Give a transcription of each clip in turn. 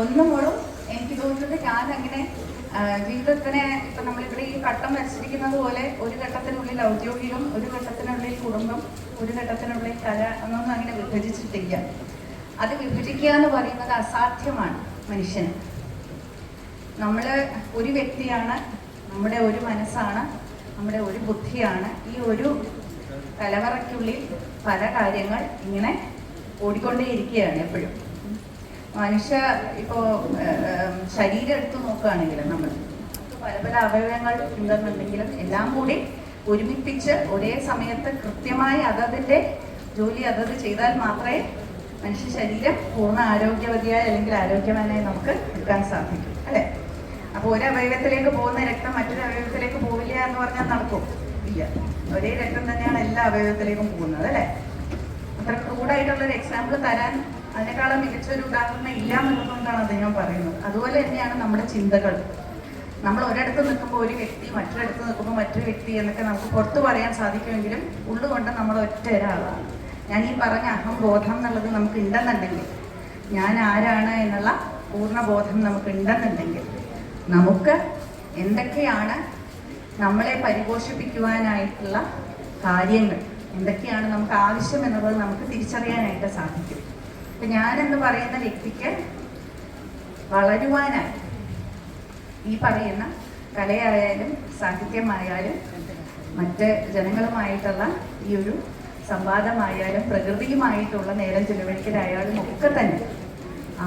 ഒന്ന് എനിക്ക് തോന്നുന്നത് ഞാൻ അങ്ങനെ ജീവിതത്തിനെ ഇപ്പൊ നമ്മളിവിടെ ഈ ഘട്ടം വെച്ചിരിക്കുന്നത് പോലെ ഒരു ഘട്ടത്തിനുള്ളിൽ ഔദ്യോഗികം ഒരു ഘട്ടത്തിനുള്ളിൽ കുടുംബം ഒരു ഘട്ടത്തിനുള്ളിൽ കല എന്നൊന്നും അങ്ങനെ വിഭജിച്ചിട്ടില്ല. അത് വിഭജിക്കുക എന്ന് പറയുന്നത് അസാധ്യമാണ് മനുഷ്യന്. നമ്മൾ ഒരു വ്യക്തിയാണ് നമ്മുടെ ഒരു മനസ്സാണ് നമ്മുടെ ഒരു ബുദ്ധിയാണ്. ഈ ഒരു കലവറയ്ക്കുള്ളിൽ പല കാര്യങ്ങൾ ഇങ്ങനെ ഓടിക്കൊണ്ടേയിരിക്കുകയാണ് എപ്പോഴും. മനുഷ്യ ഇപ്പോ ശരീരം എടുത്തു നോക്കുകയാണെങ്കിൽ നമ്മൾ പല പല അവയവങ്ങൾ ഉണ്ടെന്നുണ്ടെങ്കിലും എല്ലാം കൂടി ഒരുമിപ്പിച്ച് ഒരേ സമയത്ത് കൃത്യമായി അതതിന്റെ ജോലി അതത് ചെയ്താൽ മാത്രമേ മനുഷ്യ ശരീരം പൂർണ ആരോഗ്യവതിയായ അല്ലെങ്കിൽ ആരോഗ്യവാനായി നമുക്ക് എടുക്കാൻ സാധിക്കും അല്ലേ? അപ്പോൾ ഒരു അവയവത്തിലേക്ക് പോകുന്ന രക്തം മറ്റൊരു അവയവത്തിലേക്ക് പോവില്ല എന്ന് പറഞ്ഞാൽ നടക്കും. ഇല്ല. ഒരേ രക്തം തന്നെയാണ് എല്ലാ അവയവത്തിലേക്കും പോകുന്നത് അല്ലേ? അത്ര ക്രൂഡായിട്ടുള്ള ഒരു എക്സാമ്പിൾ തരാൻ അതിനേക്കാളും മികച്ചൊരു ഉദാഹരണം ഇല്ല എന്നുള്ളതുകൊണ്ടാണ് അദ്ദേഹം പറയുന്നത്. അതുപോലെ തന്നെയാണ് നമ്മുടെ ചിന്തകൾ. നമ്മൾ ഒരിടത്ത് നിൽക്കുമ്പോൾ ഒരു വ്യക്തി മറ്റൊരിടത്ത് നിൽക്കുമ്പോൾ മറ്റൊരു വ്യക്തി എന്നൊക്കെ നമുക്ക് പുറത്ത് പറയാൻ സാധിക്കുമെങ്കിലും ഉള്ളുകൊണ്ട് നമ്മൾ ഒറ്റ ഒരാളാണ്. ഞാൻ ഈ പറഞ്ഞ അഹംബോധം എന്നുള്ളത് നമുക്ക് ഉണ്ടെന്നുണ്ടെങ്കിൽ ഞാൻ ആരാണ് എന്നുള്ള പൂർണബോധം നമുക്ക് ഉണ്ടെന്നുണ്ടെങ്കിൽ നമുക്ക് എന്തൊക്കെയാണ് നമ്മളെ പരിപോഷിപ്പിക്കുവാനായിട്ടുള്ള കാര്യങ്ങൾ എന്തൊക്കെയാണ് നമുക്ക് ആവശ്യം എന്നുള്ളത് നമുക്ക് തിരിച്ചറിയാനായിട്ട് സാധിക്കും. ഇപ്പൊ ഞാനെന്ന് പറയുന്ന വ്യക്തിക്ക് വളരുവാനായി. ഈ പറയുന്ന കലയായാലും സാഹിത്യമായാലും മറ്റ് ജനങ്ങളുമായിട്ടുള്ള ഈ ഒരു സംവാദമായാലും പ്രകൃതിയുമായിട്ടുള്ള നേരം ചെലവഴിക്കലായാലും ഒക്കെ തന്നെ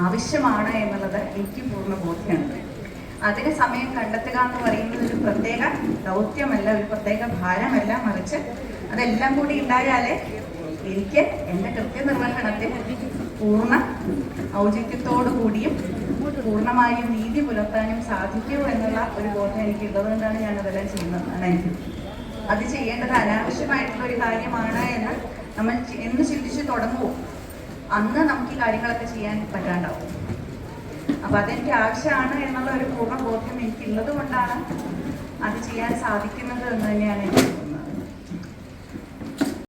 ആവശ്യമാണ് എന്നുള്ളത് എനിക്ക് പൂർണ ബോധ്യമുണ്ട് അതിന് സമയം കണ്ടെത്തുക എന്ന് പറയുന്നത് ഒരു പ്രത്യേക ദൗത്യമല്ല ഒരു പ്രത്യേക ഭാരമല്ല മറിച്ച് അതെല്ലാം കൂടി ഉണ്ടായാലേ എനിക്ക് എന്റെ കൃത്യനിർവഹണത്തിൽ പൂർണ ഔചിത്യത്തോടു കൂടിയും പൂർണമായും നീതി പുലർത്താനും സാധിക്കൂ എന്നുള്ള ഒരു ബോധം എനിക്ക് ഉള്ളതുകൊണ്ടാണ് ഞാൻ അതെല്ലാം ചെയ്യുന്നത് എനിക്ക് അത് ചെയ്യേണ്ടത് അനാവശ്യമായിട്ടുള്ള ഒരു കാര്യമാണ് എന്ന് നമ്മൾ എന്ന് ചിന്തിച്ച് തുടങ്ങുമോ അന്ന് നമുക്ക് ഈ കാര്യങ്ങളൊക്കെ ചെയ്യാൻ പറ്റാണ്ടാവും. അപ്പൊ അതെനിക്ക് ആവശ്യമാണ് എന്നുള്ള ഒരു പൂർണ ബോധ്യം എനിക്കുള്ളത് കൊണ്ടാണ് അത് ചെയ്യാൻ സാധിക്കുന്നത് എന്ന് തന്നെയാണ് എനിക്ക്